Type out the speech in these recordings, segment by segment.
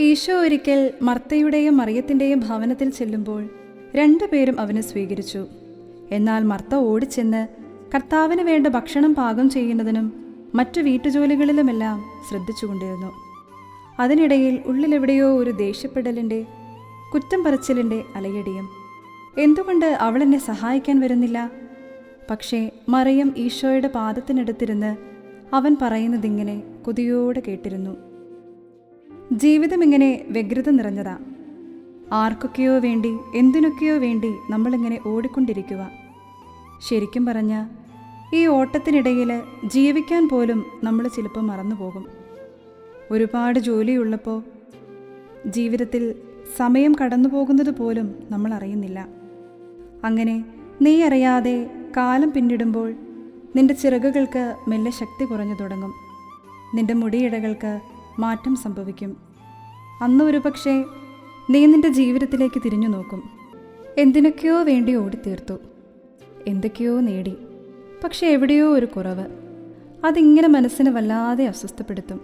ഈശോ ഒരിക്കൽ മർത്തയുടെയും മറിയത്തിന്റെയും ഭവനത്തിൽ ചെല്ലുമ്പോൾ രണ്ടുപേരും അവനെ സ്വീകരിച്ചു. എന്നാൽ മർത്ത ഓടിച്ചെന്ന് കർത്താവിന് വേണ്ട ഭക്ഷണം പാകം ചെയ്യുന്നതിനും മറ്റു വീട്ടുജോലികളിലുമെല്ലാം ശ്രദ്ധിച്ചുകൊണ്ടിരുന്നു. അതിനിടയിൽ ഉള്ളിലെവിടെയോ ഒരു ദേഷ്യപ്പെടലിന്റെ കുറ്റം പറച്ചിലിന്റെ അലയടിയും. എന്തുകൊണ്ട് അവൾ എന്നെ സഹായിക്കാൻ വരുന്നില്ല? പക്ഷേ മറിയം ഈശോയുടെ പാദത്തിനടുത്തിരുന്ന് അവൻ പറയുന്നതിങ്ങനെ കൊതിയോടെ കേട്ടിരുന്നു. ജീവിതം ഇങ്ങനെ വ്യഗ്രത നിറഞ്ഞതാ. ആർക്കൊക്കെയോ വേണ്ടി എന്തിനൊക്കെയോ വേണ്ടി നമ്മളിങ്ങനെ ഓടിക്കൊണ്ടിരിക്കുക ശരിക്കും പറഞ്ഞ ഈ ഓട്ടത്തിനിടയിൽ ജീവിക്കാൻ പോലും നമ്മൾ ചിലപ്പോൾ മറന്നുപോകും ഒരുപാട് ജോലിയുള്ളപ്പോൾ ജീവിതത്തിൽ സമയം കടന്നു പോകുന്നത് പോലും നമ്മൾ അറിയുന്നില്ല. അങ്ങനെ നീ അറിയാതെ കാലം പിന്നിടുമ്പോൾ നിന്റെ ചിറകുകൾക്ക് മെല്ലെ ശക്തി കുറഞ്ഞു തുടങ്ങും. നിന്റെ മുടിയിടകൾക്ക് മാറ്റം സംഭവിക്കും. അന്ന് ഒരു പക്ഷേ നീ നിന്റെ ജീവിതത്തിലേക്ക് തിരിഞ്ഞു നോക്കും. എന്തിനൊക്കെയോ വേണ്ടി ഓടിത്തീർത്തു. എന്തൊക്കെയോ നേടി. പക്ഷെ എവിടെയോ ഒരു കുറവ്. അതിങ്ങനെ മനസ്സിനെ വല്ലാതെ അസ്വസ്ഥപ്പെടുത്തും.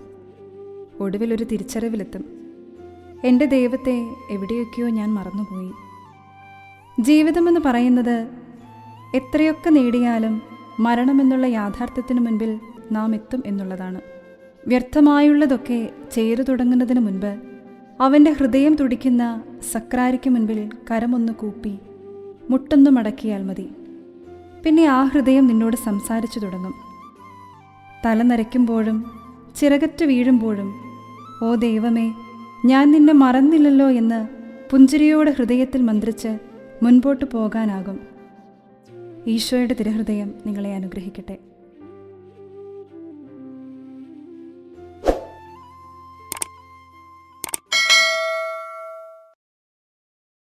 ഒടുവിൽ ഒരു തിരിച്ചറിവിലെത്തും. എന്റെ ദൈവത്തെ എവിടെയൊക്കെയോ ഞാൻ മറന്നുപോയി. ജീവിതമെന്ന് പറയുന്നത് എത്രയൊക്കെ നേടിയാലും മരണമെന്നുള്ള യാഥാർത്ഥ്യത്തിനു മുൻപിൽ നാം എത്തും എന്നുള്ളതാണ്. വ്യർത്ഥമായുള്ളതൊക്കെ ചെയ്തു തുടങ്ങുന്നതിന് മുൻപ് അവന്റെ ഹൃദയം തുടിക്കുന്ന സക്രാരിക്ക് മുൻപിൽ കരമൊന്ന് കൂപ്പി മുട്ടൊന്നു മടക്കിയാൽ മതി. പിന്നെ ആ ഹൃദയം നിന്നോട് സംസാരിച്ചു തുടങ്ങും. തല നരയ്ക്കുമ്പോഴും ചിറകറ്റ് വീഴുമ്പോഴും ഓ ദൈവമേ ഞാൻ നിന്നെ മറന്നില്ലല്ലോ എന്ന് പുഞ്ചിരിയോടെ ഹൃദയത്തിൽ മന്ത്രിച്ച് മുൻപോട്ട് പോകാനാകും. ഈശോയുടെ തിരഹൃദയം നിങ്ങളെ അനുഗ്രഹിക്കട്ടെ.